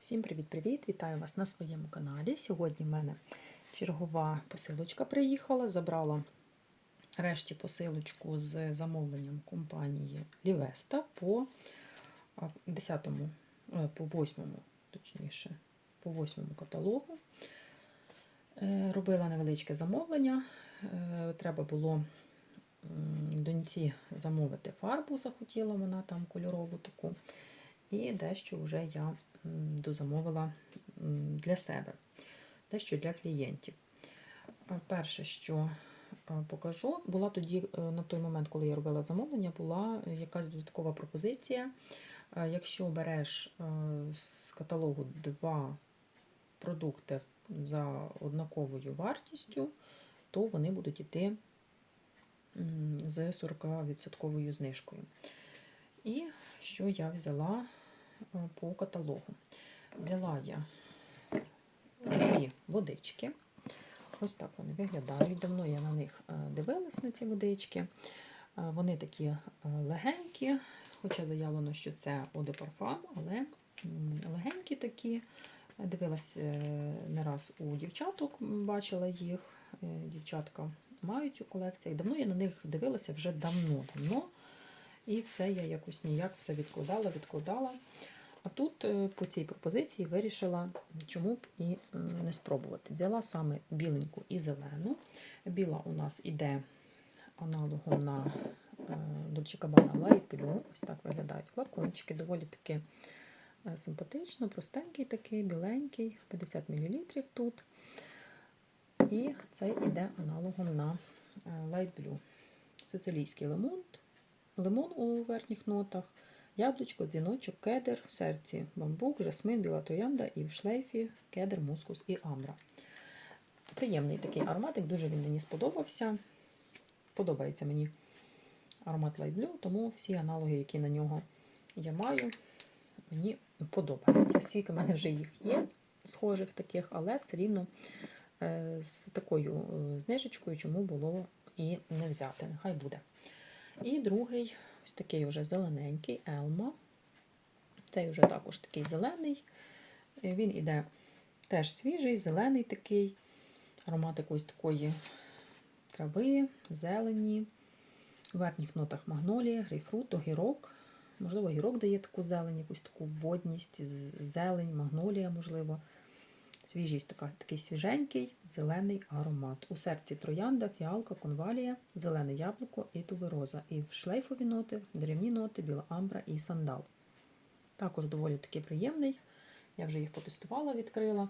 Всім привіт-привіт! Вітаю вас на своєму каналі. Сьогодні в мене чергова посилочка приїхала. Забрала решті посилочку з замовленням компанії Лівеста по 10 по 8 точніше, по 8 каталогу. Е, Робила невеличке замовлення. Е, Треба було доньці замовити фарбу, захотіла вона там кольорову таку. І дещо вже я дозамовила для себе, дещо для клієнтів. Е, Перше, що е, покажу, була тоді, е, на той момент, коли я робила замовлення, була якась додаткова пропозиція. Якщо береш з каталогу два продукти за однаковою вартістю, то вони будуть йти з 40% знижкою. І що я взяла по каталогу? Взяла я дві водички. Ось так вони виглядають. Давно я на них е, дивилась на ці водички. Е, Вони такі е, легенькі, хоча заявлено, що це Parfum, але легенькі такі. Дивилась не раз у дівчаток, бачила їх. Дівчатка мають у колекціях. Давно я на них дивилася вже давно-давно. І все я якось ніяк все відкладала, відкладала. А тут е, по цій пропозиції вирішила, чому б і не спробувати. Взяла саме біленьку і зелену. Біла у нас іде аналогом на е, Dolce Light Blue. Ось так виглядають флакончики, доволі таки е, симпатично, простенький такий, біленький, 50 мл тут. І цей іде аналогом на Light Blue. Сицилійський лимон, лимон у верхніх нотах, яблучко, дзвіночок, кедр, в серці бамбук, жасмин, біла троянда і в шлейфі кедр, мускус і амбра. Приємний такий ароматик, дуже він мені сподобався. Подобається мені аромат Light Blue, тому всі аналоги, які на нього я маю, мені подобаються. Скільки в мене вже їх є, схожих таких, але все рівно е, з такою е, знижечкою, чому було і не взяти. Нехай буде. І другий, ось такий вже зелененький Елма. Цей вже також такий зелений. Він іде теж свіжий, зелений такий. Аромат якоїсь такої трави, зелені. У верхніх нотах магнолія, грейпфрут, огірок. Можливо, огірок дає таку зелень, якусь таку водність, зелень, магнолія, можливо. Свіжість така, такий свіженький, зелений аромат. У серці троянда, фіалка, конвалія, зелене яблуко і тубероза. І в шлейфові ноти, деревні ноти, біла амбра і сандал. Також доволі таки приємний. Я вже їх потестувала, відкрила.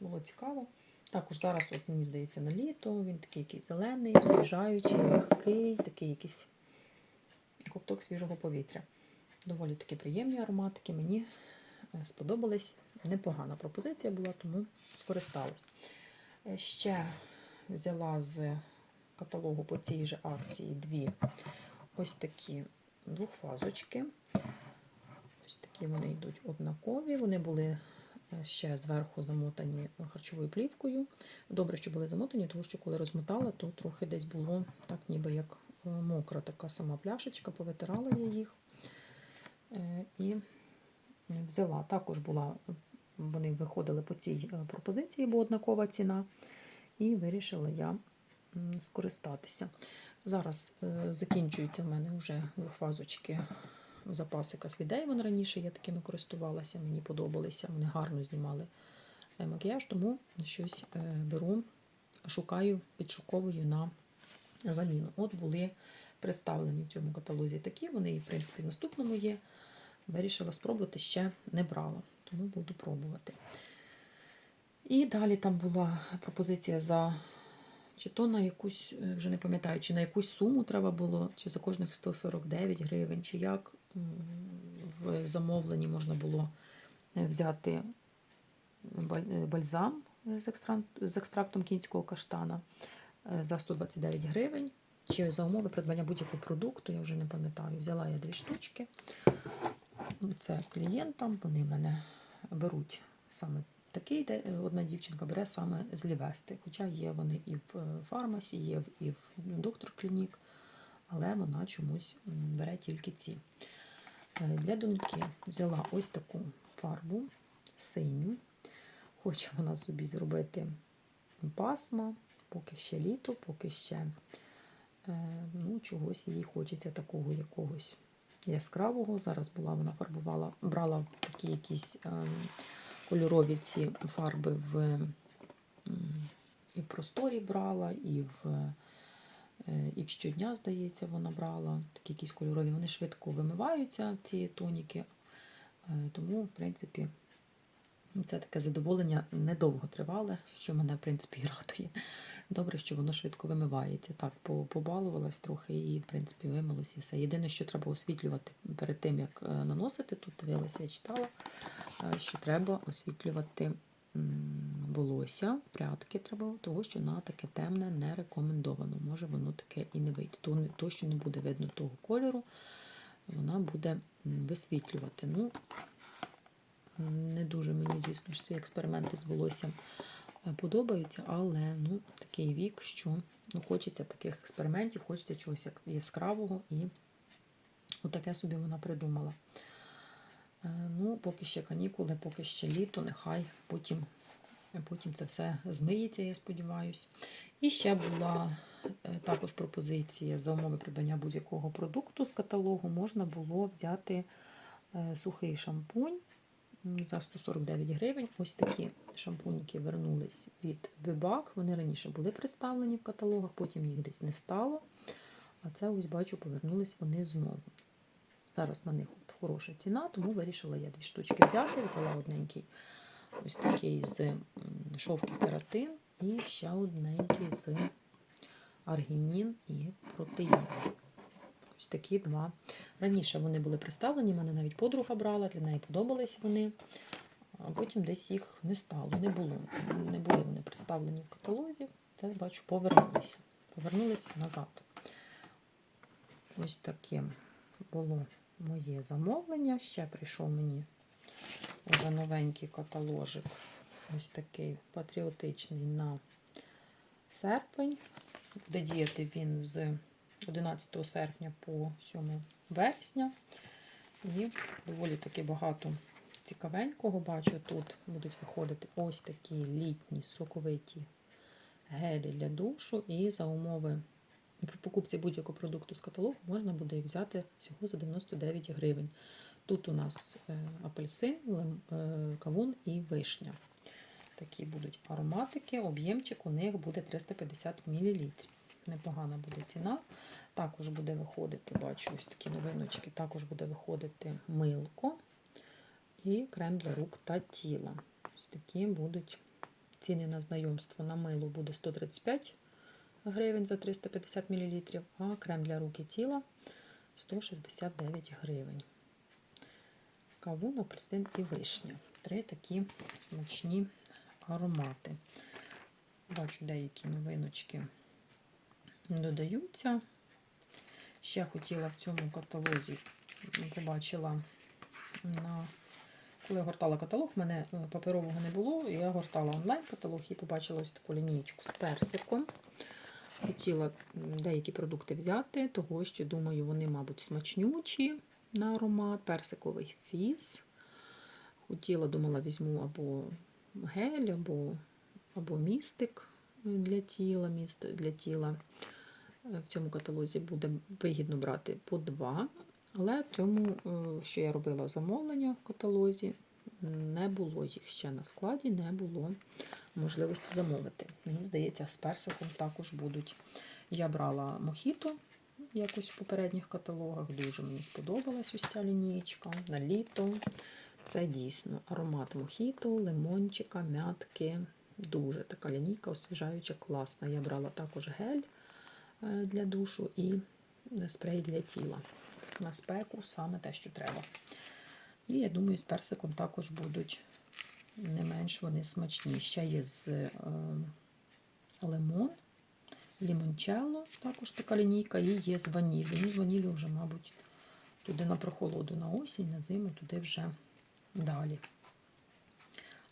Було цікаво. Також зараз, от, мені здається, на літо. Він такий якийсь зелений, освіжаючий, легкий, такий якийсь ковток свіжого повітря. Доволі таки приємні ароматики. Мені е, сподобались. Непогана пропозиція була, тому скористалась. Е, Ще взяла з каталогу по цій же акції дві ось такі двохфазочки. Ось такі вони йдуть однакові. Вони були е, ще зверху замотані харчовою плівкою. Добре, що були замотані, тому що коли розмотала, то трохи десь було так, ніби як е, мокра така сама пляшечка, повитирала я їх. І взяла. Також була, вони виходили по цій е, пропозиції, бо однакова ціна. І вирішила я скористатися. Зараз е, закінчуються в мене вже двохфазочки в запасиках від Avon. Раніше я такими користувалася, мені подобалися, вони гарно знімали е, макіяж, тому щось беру, шукаю, підшуковую на заміну. От були представлені в цьому каталозі такі, вони в принципі, в наступному є. Вирішила спробувати, ще не брала, тому буду пробувати. І далі там була пропозиція за чи то на якусь, е, вже не пам'ятаю, чи на якусь суму треба було, чи за кожних 149 гривень, чи як в замовленні можна було е, взяти е, бальзам з екстрактом, кінського каштана за 129 гривень. Чи за умови придбання будь-якого продукту, я вже не пам'ятаю. Взяла я дві штучки. Це клієнтам, вони мене беруть саме такий, де одна дівчинка бере саме з Лівести. Хоча є вони і в е, фармасі, є і в доктор клінік, але вона чомусь бере тільки ці. Е, Для доньки взяла ось таку фарбу синю. Хоче вона собі зробити пасма, поки ще літо, поки ще е, ну, чогось їй хочеться такого якогось яскравого. Зараз була вона фарбувала, брала такі якісь е, кольорові ці фарби в, і в просторі брала, і в, е, і в щодня, здається, вона брала такі якісь кольорові. Вони швидко вимиваються, ці тоніки. Е, Тому, в принципі, це таке задоволення недовго тривале, що мене, в принципі, і радує. Добре, що воно швидко вимивається. Так, побалувалась трохи і, в принципі, вимилось і все. Єдине, що треба освітлювати перед тим, як е, наносити, тут дивилася, я читала, е, що треба освітлювати волосся, прядки треба, того, що на таке темне не рекомендовано. Може воно таке і не вийде. То, то що не буде видно того кольору, вона буде висвітлювати. Ну, не дуже мені, звісно ж, ці експерименти з волоссям подобаються, але ну, такий вік, що ну, хочеться таких експериментів, хочеться чогось яскравого, і отаке собі вона придумала. Е, Ну, поки ще канікули, поки ще літо, нехай потім, потім це все змиється, я сподіваюся. І ще була е, також пропозиція за умови придбання будь-якого продукту з каталогу. Можна було взяти е, сухий шампунь за 149 гривень. Ось такі шампуньки вернулись від Бибак. Вони раніше були представлені в каталогах, потім їх десь не стало. А це ось бачу, повернулись вони знову. Зараз на них от хороша ціна, тому вирішила я дві штучки взяти. Взяла одненький ось такий з шовки кератин і ще одненький з аргінін і протеїн. Ось такі два. Раніше вони були представлені, мене навіть подруга брала, для неї подобались вони. А потім десь їх не стало, не було. Не були вони представлені в каталозі. Це бачу, повернулися. Повернулися назад. Ось таке було моє замовлення. Ще прийшов мені вже новенький каталожик. Ось такий патріотичний на серпень. Буде діяти він з 11 серпня по 7 вересня. І доволі таки багато цікавенького бачу. Тут будуть виходити ось такі літні соковиті гелі для душу. І за умови при покупці будь-якого продукту з каталогу можна буде їх взяти всього за 99 гривень. Тут у нас е, апельсин, е, кавун і вишня. Такі будуть ароматики. Об'ємчик у них буде 350 мл. Непогана буде ціна. Також буде виходити, бачу, ось такі новиночки, також буде виходити милко і крем для рук та тіла. Ось такі будуть ціни на знайомство. На мило буде 135 гривень за 350 мл, а крем для рук і тіла 169 гривень. Кавун, апельсин і вишня. Три такі смачні аромати. Бачу, деякі новиночки додаються. Ще хотіла в цьому каталозі, побачила, на... коли я гортала каталог, в мене е, паперового не було, я гортала онлайн-каталог і побачила ось таку лінійку з персиком. Хотіла деякі продукти взяти, того що, думаю, вони, мабуть, смачнючі на аромат, персиковий фіз. Хотіла, думала, візьму або гель, або, або містик для тіла. Міст для тіла. В цьому каталозі буде вигідно брати по два. Але в цьому, е, що я робила замовлення в каталозі, не було їх ще на складі, не було можливості замовити. Мені здається, з персиком також будуть. Я брала мохіто якось в попередніх каталогах. Дуже мені сподобалась ось ця лінієчка на літо. Це дійсно аромат мохіто, лимончика, мятки. Дуже така лінійка освіжаюча, класна. Я брала також гель для душу і спрей для тіла. На спеку саме те, що треба. І я думаю, з персиком також будуть не менш вони смачні. Ще є з е, лимон, лімончелло, також така лінійка, і є з ваніллю. Ну, з ваніллю вже, мабуть, туди на прохолоду, на осінь, на зиму, туди вже далі.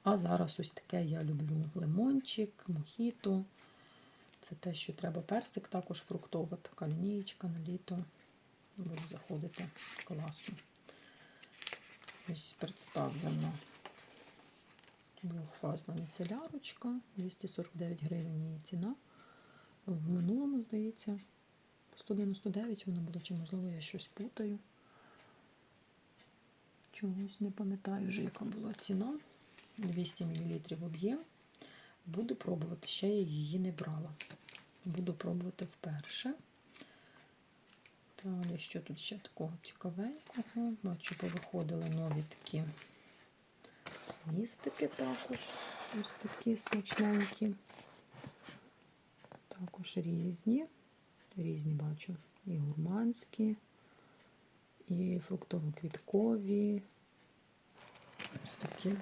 А зараз ось таке я люблю лимончик, мохіто. Це те, що треба персик, також фруктова така лінієчка на літо. Буде заходити класно. Ось представлено Двохфазна міцелярочка, 249 гривень її ціна. В минулому, здається, по 199 вона була, чи можливо я щось путаю. Чогось не пам'ятаю вже, яка була ціна. 200 мл об'єм. Буду пробувати, ще я її не брала. Буду пробувати вперше. Далі, що тут ще такого цікавенького? Бачу, повиходили нові такі містики також. Ось такі смачненькі. Також різні. Різні бачу. І гурманські, і фруктово-квіткові. Ось такі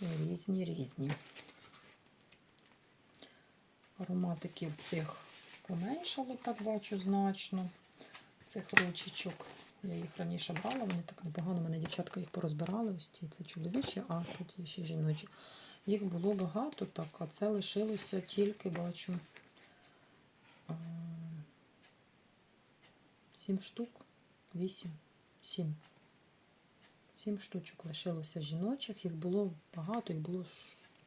різні різні. Ароматиків цих поменшало, так бачу, значно. Цих ручечок. Я їх раніше брала, вони так непогано. Мене дівчатка їх порозбирали. Ось ці це чоловічі, а тут є ще жіночі. Їх було багато, так, а це лишилося тільки, бачу. Сім штук, вісім, сім. Сім штучок лишилося жіночих. Їх було багато, їх було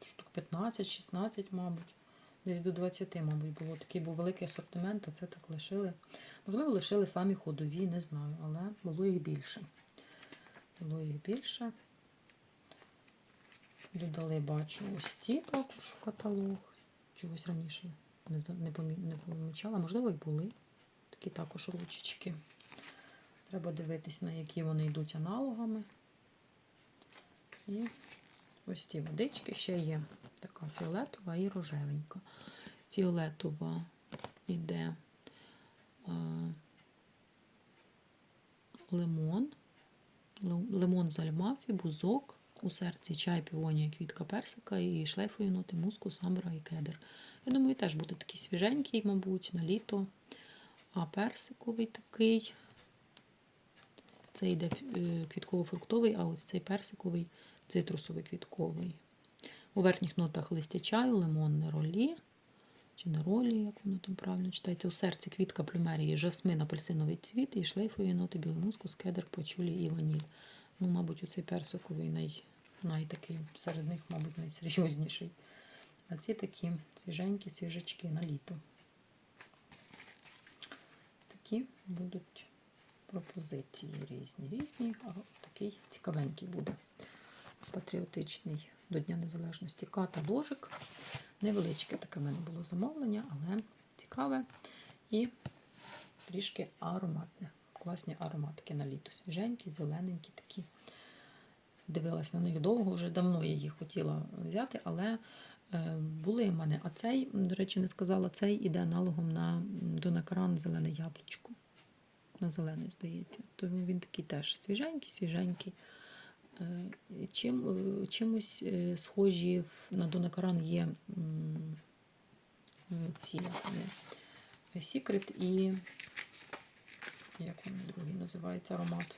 штук 15-16, мабуть. Десь до 20, мабуть, було. Такий був великий асортимент, а це так лишили. Можливо, лишили самі ходові, не знаю, але було їх більше. Було їх більше. Додали, бачу, ось ці також в каталог. Чогось раніше не, помі- не помічала. Можливо, і були. Такі також ручечки. Треба дивитись, на які вони йдуть аналогами. І ось ці водички ще є. Така фіолетова і рожевенька. Фіолетова йде а, лимон, лимон з альмафі, бузок, у серці чай, півонія, квітка персика і шлейфові ноти, мускус, амбра і кедр. Я думаю, теж буде такий свіженький, мабуть, на літо. А персиковий такий. Це йде е, квітково-фруктовий, а ось цей персиковий цитрусовий квітковий. У верхніх нотах листя чаю, лимон, неролі. Чи неролі, як воно там правильно читається. У серці квітка плюмерії, жасмин, апельсиновий цвіт і шлейфові ноти білий мускус, кедр, пачулі і ваніль. Ну, мабуть, оцей персиковий най, най такий, серед них, мабуть, найсерйозніший. А ці такі свіженькі свіжачки на літо. Такі будуть пропозиції різні, різні, а такий цікавенький буде. Патріотичний до Дня Незалежності каталожик. Невеличке таке в мене було замовлення, але цікаве і трішки ароматне. Класні ароматики на літо. Свіженькі, зелененькі такі. Дивилась на них довго, вже давно я їх хотіла взяти, але е, були в мене. А цей, до речі, не сказала, цей іде аналогом на Донакаран зелене яблучко. На зелений, здається. Тому він такий теж свіженький, свіженький. Е, Чим, е, чимось е, схожі на Донакаран є ці вони, Secret і як він другий називається аромат.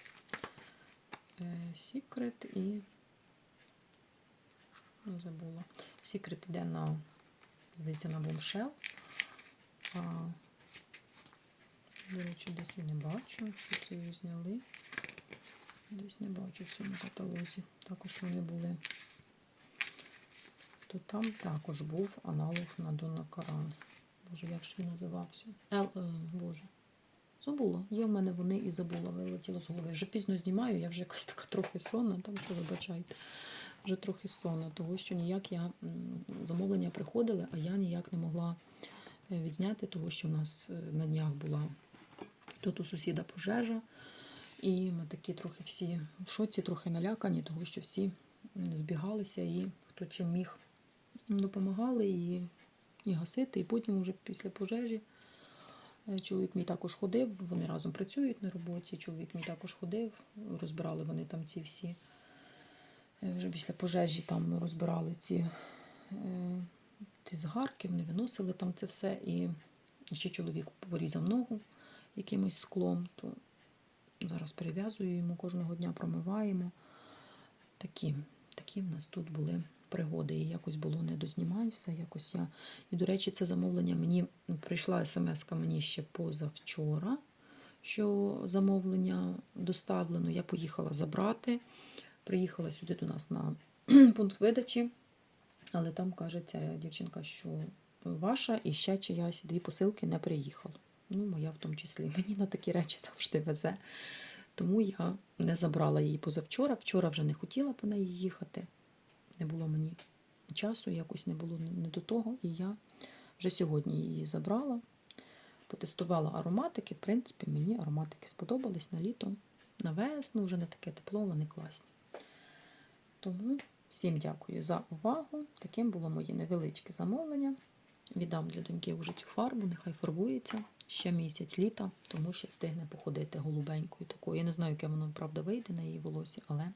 Secret і не забула. Secret йде на, здається, на. А, до речі, десь я не бачу, що це її зняли. Десь не бачу в цьому каталозі. Також вони були. То там також був аналог на Донакаран. Боже, як ж він називався? Ел, е, Боже. Забула. Є в мене вони і забула, вилетіло з голови. Вже пізно знімаю, я вже якась така трохи сонна, там що вибачайте. Вже трохи сонна, того що ніяк я замовлення приходили, а я ніяк не могла е, відзняти, того що в нас е, на днях була тут у сусіда пожежа. І ми такі трохи всі в шоці, трохи налякані, того що всі збігалися і хто чим міг допомагали і, і гасити. І потім, вже після пожежі, е, чоловік мій також ходив, вони разом працюють на роботі. Чоловік мій також ходив, розбирали вони там ці всі. е, Вже після пожежі там розбирали ці, е, ці згарки, вони виносили там це все. І ще чоловік порізав ногу якимось склом. То Зараз перев'язую йому кожного дня промиваємо. Такі, такі в нас тут були пригоди. І якось було не до знімань, все якось я. І, до речі, це замовлення мені прийшла смс мені ще позавчора, що замовлення доставлено. Я поїхала забрати. Приїхала сюди до нас на пункт видачі, але там каже ця дівчинка, що ваша і ще чиясь дві посилки не приїхало. Ну, моя в тому числі. Мені на такі речі завжди везе. Тому я не забрала її позавчора. Вчора вже не хотіла по неї їхати. Не було мені часу, якось не було не до того. І я вже сьогодні її забрала, потестувала ароматики. В принципі, мені ароматики сподобались на літо, на весну, вже не таке тепло, вони класні. Тому всім дякую за увагу. Таким було моє невеличке замовлення. Віддам для доньки вже цю фарбу, нехай фарбується ще місяць літа, тому що встигне походити голубенькою такою. Я не знаю, яке воно правда вийде на її волосі, але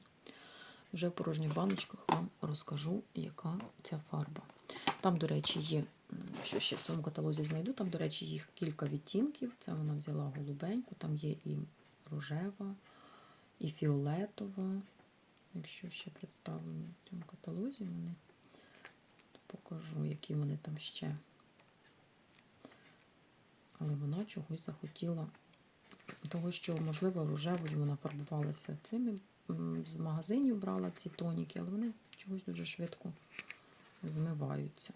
вже в порожніх баночках вам розкажу, яка ця фарба. Там, до речі, є, що ще в цьому каталозі знайду, там, до речі, їх кілька відтінків. Це вона взяла голубеньку, там є і рожева, і фіолетова. Якщо ще представлені в цьому каталозі, вони покажу, які вони там ще. Але вона чогось захотіла, того, що, можливо, рожевою вона фарбувалася цими з магазинів брала ці тоніки, але вони чогось дуже швидко змиваються.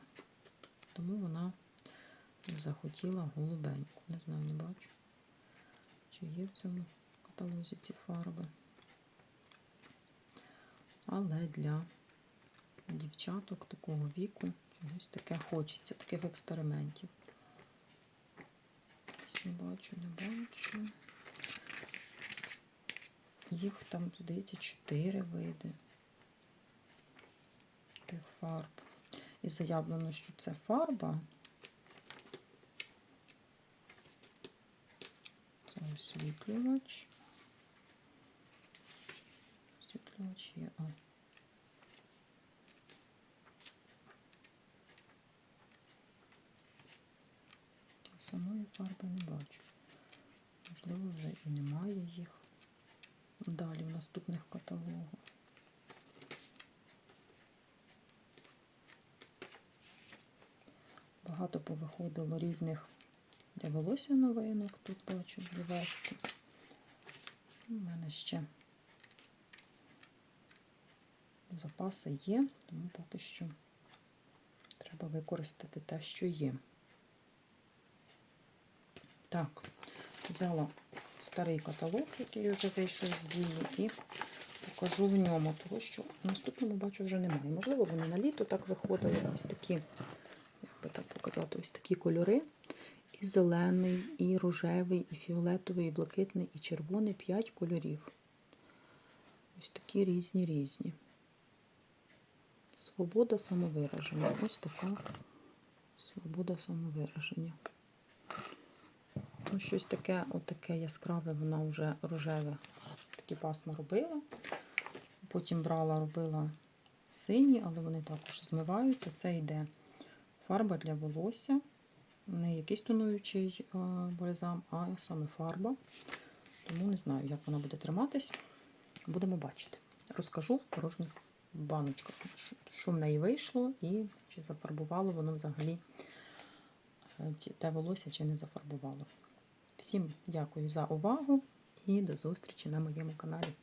Тому вона захотіла голубеньку. Не знаю, не бачу, чи є в цьому каталозі ці фарби. Але для дівчаток такого віку чогось таке хочеться, таких експериментів. Не бачу, не бачу. Їх там, здається, чотири види тих фарб. І заявлено, що це фарба. Це освітлювач. Освітлювач є. А. фарби не бачу. Можливо, вже і немає їх далі в наступних каталогах. Багато повиходило різних для волосся новинок. Тут бачу вести. У мене ще запаси є, тому поки що треба використати те, що є. Так, взяла старий каталог, який вже вийшов з дії, і покажу в ньому, тому що в наступному бачу вже немає. Можливо, вони на літо так виходили. Ось такі, як би так показати, ось такі кольори. І зелений, і рожевий, і фіолетовий, і блакитний, і червоний. П'ять кольорів. Ось такі різні різні. Свобода самовираження. Ось така свобода самовираження. Ну, щось таке, отаке яскраве, вона вже рожеве. Такі пасма робила. Потім брала, робила сині, але вони також змиваються. Це йде фарба для волосся. Не якийсь тонуючий а, бальзам, а саме фарба. Тому не знаю, як вона буде триматись. Будемо бачити. Розкажу в порожніх баночках, що в неї вийшло і чи зафарбувало воно взагалі те волосся, чи не зафарбувало. Всім дякую за увагу і до зустрічі на моєму каналі.